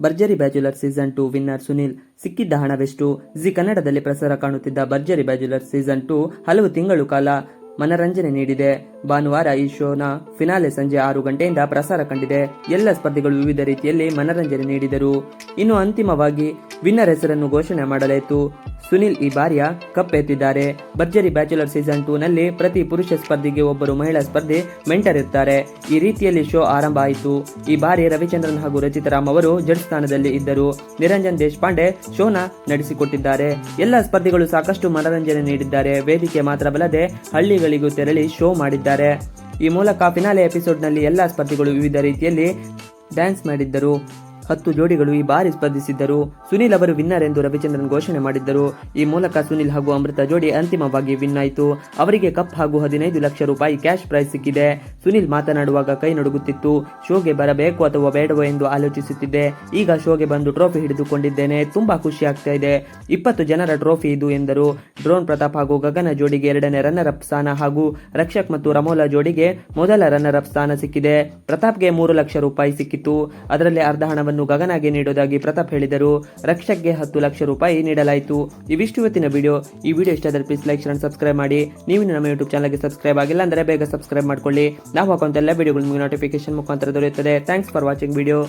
Bharjari bachelor season two winner Sunil ಸಿಕ್ಕಿದ್ದ ಹಣವೆಷ್ಟು? ಜಿ ಕನ್ನಡದಲ್ಲಿ ಪ್ರಸಾರ ಕಾಣುತ್ತಿದ್ದ ಭರ್ಜರಿ ಬ್ಯಾಚುಲರ್ ಸೀಸನ್ ಟು ಹಲವು ತಿಂಗಳು ಕಾಲ ಮನರಂಜನೆ ನೀಡಿದೆ. ಭಾನುವಾರ ಈ ಶೋನ ಫಿನಾಲೆ ಸಂಜೆ ಆರು ಗಂಟೆಯಿಂದ ಪ್ರಸಾರ ಕಂಡಿದೆ. ಎಲ್ಲ ಸ್ಪರ್ಧಿಗಳು ವಿವಿಧ ರೀತಿಯಲ್ಲಿ ಮನರಂಜನೆ ನೀಡಿದರು. ಇನ್ನು ಅಂತಿಮವಾಗಿ ವಿನ್ನರ್ ಹೆಸರನ್ನು ಘೋಷಣೆ ಮಾಡಲಾಯಿತು. ಸುನಿಲ್ ಈ ಬಾರಿಯ ಕಪ್ ಎತ್ತಿದ್ದಾರೆ. ಭರ್ಜರಿ ಬ್ಯಾಚುಲರ್ ಸೀಸನ್ ಟೂ ನಲ್ಲಿ ಪ್ರತಿ ಪುರುಷ ಸ್ಪರ್ಧಿಗೆ ಒಬ್ಬರು ಮಹಿಳಾ ಸ್ಪರ್ಧಿ ಮೆಂಟರ್ ಇರ್ತಾರೆ ಈ ರೀತಿಯಲ್ಲಿ ಶೋ ಆರಂಭ ಆಯಿತು. ಈ ಬಾರಿ ರವಿಚಂದ್ರನ್ ಹಾಗೂ ರಚಿತಾರಾಮ್ ಅವರು ಜಡ್ ಸ್ಥಾನದಲ್ಲಿ ಇದ್ದರು. ನಿರಂಜನ್ ದೇಶಪಾಂಡೆ ಶೋನ ನಡೆಸಿಕೊಟ್ಟಿದ್ದಾರೆ. ಎಲ್ಲ ಸ್ಪರ್ಧಿಗಳು ಸಾಕಷ್ಟು ಮನರಂಜನೆ ನೀಡಿದ್ದಾರೆ. ವೇದಿಕೆ ಮಾತ್ರವಲ್ಲದೆ ಹಳ್ಳಿಗಳಿಗೂ ತೆರಳಿ ಶೋ ಮಾಡಿದ್ದಾರೆ. ಈ ಮೂಲಕ ಫಿನಾಲೆ ಎಪಿಸೋಡ್ನಲ್ಲಿ ಎಲ್ಲ ಸ್ಪರ್ಧಿಗಳು ವಿವಿಧ ರೀತಿಯಲ್ಲಿ ಡ್ಯಾನ್ಸ್ ಮಾಡಿದ್ದರು. ಹತ್ತು ಜೋಡಿಗಳು ಈ ಬಾರಿ ಸ್ಪರ್ಧಿಸಿದ್ದರು. ಸುನಿಲ್ ಅವರು ವಿನ್ನರ್ ಎಂದು ರವಿಚಂದ್ರನ್ ಘೋಷಣೆ ಮಾಡಿದ್ದರು. ಈ ಮೂಲಕ ಸುನಿಲ್ ಹಾಗೂ ಅಮೃತ ಜೋಡಿ ಅಂತಿಮವಾಗಿ ವಿನ್ ಆಯಿತು. ಅವರಿಗೆ ಕಪ್ ಹಾಗೂ ಹದಿನೈದು ಲಕ್ಷ ರೂಪಾಯಿ ಕ್ಯಾಶ್ ಪ್ರೈಸ್ ಸಿಕ್ಕಿದೆ. ಸುನಿಲ್ ಮಾತನಾಡುವಾಗ ಕೈ ನಡುಗುತ್ತಿತ್ತು. ಶೋಗೆ ಬರಬೇಕು ಅಥವಾ ಬೇಡವೋ ಎಂದು ಆಲೋಚಿಸುತ್ತಿದ್ದೆ. ಈಗ ಶೋಗೆ ಬಂದು ಟ್ರೋಫಿ ಹಿಡಿದುಕೊಂಡಿದ್ದೇನೆ. ತುಂಬಾ ಖುಷಿ ಆಗ್ತಾ ಇದೆ. ಇಪ್ಪತ್ತು ಜನರ ಟ್ರೋಫಿ ಇದು ಎಂದರು. ಡ್ರೋನ್ ಪ್ರತಾಪ್ ಹಾಗೂ ಗಗನ ಜೋಡಿಗೆ ಎರಡನೇ ರನ್ನರ್ ಅಪ್ ಸ್ಥಾನ ಹಾಗೂ ರಕ್ಷಕ್ ಮತ್ತು ರಮೋಲಾ ಜೋಡಿಗೆ ಮೊದಲ ರನ್ನರ್ ಅಪ್ ಸ್ಥಾನ ಸಿಕ್ಕಿದೆ. ಪ್ರತಾಪ್ಗೆ ಮೂರು ಲಕ್ಷ ರೂಪಾಯಿ ಸಿಕ್ಕಿತು ಅದರಲ್ಲಿ ಅರ್ಧ ಹಣವನ್ನು ಗಗನಗೆ ನೀಡುವುದಾಗಿ ಪ್ರತಾಪ್ ಹೇಳಿದರು. ರಕ್ಷಕ್ಗೆ ಹತ್ತು ಲಕ್ಷ ರೂಪಾಯಿ ನೀಡಲಾಯಿತು. ಇವಿಷ್ಟು ಇವತ್ತಿನ ವಿಡಿಯೋ. ಈ ವಿಡಿಯೋ ಇಷ್ಟ ಪ್ಲೀಸ್ ಲೈಕ್ ಶೇರ್ ಸಬ್ಸ್ಕ್ರೈಬ್ ಮಾಡಿ. ನೀವು ನಮ್ಮ ಯೂಟ್ಯೂಬ್ ಚಾನಲ್ಗೆ ಸಬ್ಸ್ಕ್ರೈಬ್ ಆಗಿಲ್ಲ ಅಂದರೆ ಬೇಗ ಸಬ್ಸ್ಕ್ರೈಬ್ ಮಾಡ್ಕೊಳ್ಳಿ. ನಾವು ಹಾಕುವಂತ ಎಲ್ಲ ವಿಡಿಯೋಗಳು ನಿಮಗೆ ನೋಟಿಫಿಕೇಶನ್ ಮುಖಾಂತರ ದೊರೆಯುತ್ತದೆ. Thanks for watching video